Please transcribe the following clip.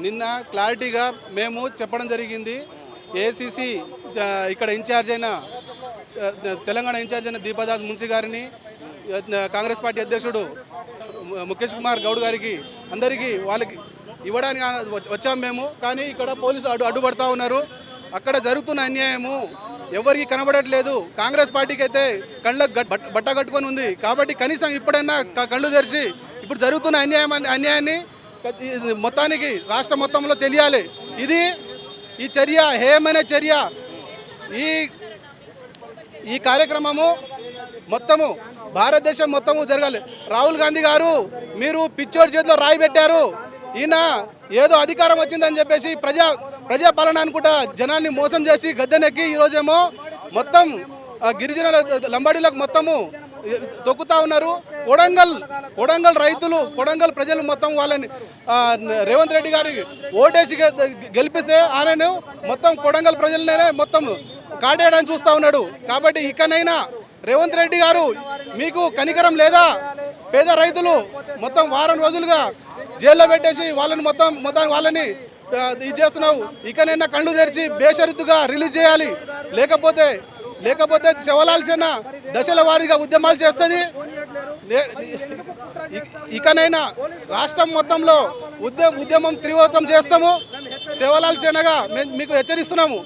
నిన్న క్లారిటీగా మేము చెప్పడం జరిగింది. ఏసీసీ ఇక్కడ ఇన్ఛార్జ్ అయిన తెలంగాణ ఇన్ఛార్జ్ అయిన దీపదాస్ మున్సి గారిని కాంగ్రెస్ పార్టీ అధ్యక్షుడు ముఖేష్ కుమార్ గౌడ్ గారికి అందరికీ వాళ్ళకి ఇవ్వడానికి వచ్చాము మేము. కానీ ఇక్కడ పోలీసులు అడ్డు అడ్డుపడతా ఉన్నారు. అక్కడ జరుగుతున్న అన్యాయము ఎవరికి కనబడట్లేదు. కాంగ్రెస్ పార్టీకి అయితే కళ్ళకు బట్ట- బట్ట కట్టుకొని ఉంది. కాబట్టి కనీసం ఇప్పుడైనా క- కళ్ళు తెరిచి ఇప్పుడు జరుగుతున్న అన్యాయం అన్యాయాన్ని మొత్తానికి రాష్ట్ర మొత్తంలో తెలియాలి. ఇది ఈ చర్య హేయమైన చర్య ఈ ఈ కార్యక్రమము మొత్తము భారతదేశం మొత్తము జరగాలి. రాహుల్ గాంధీ గారు మీరు పిచ్చోడి చేతిలో రాయి పెట్టారు. ఈయన ఏదో అధికారం వచ్చిందని చెప్పేసి ప్రజా ప్రజాపాలన అనుకుంటా జనాన్ని మోసం చేసి గద్దెనెక్కి ఈరోజేమో మొత్తం గిరిజన లంబాడీలకు మొత్తము తొక్కుతా ఉన్నారు. కొడంగల్ కొడంగల్ రైతులు కొడంగల్ ప్రజలు మొత్తం వాళ్ళని రేవంత్ రెడ్డి గారి ఓటేసి గె- గెలిపిస్తే ఆయనను మొత్తం కొడంగల్ ప్రజలనే మొత్తం కాటేయడానికి చూస్తూ ఉన్నాడు. కాబట్టి ఇకనైనా రేవంత్ రెడ్డి గారు మీకు కనికరం లేదా? పేద రైతులు మొత్తం వారం రోజులుగా జైల్లో పెట్టేసి వాళ్ళని మొత్తం మొత్తం వాళ్ళని ఇది చేస్తున్నావు. ఇకనైనా కళ్ళు తెరిచి బేషరతుగా రిలీజ్ చేయాలి. లేకపోతే లేకపోతే శవలాల్సిన దశల వారీగా ఉద్యమాలు చేస్తుంది. ఇకనైనా రాష్ట్రం మొత్తంలో ఉద్యమ ఉద్యమం తీవ్రతం చేస్తాము. శివలాల్ సేనగా మేము మీకు హెచ్చరిస్తున్నాము.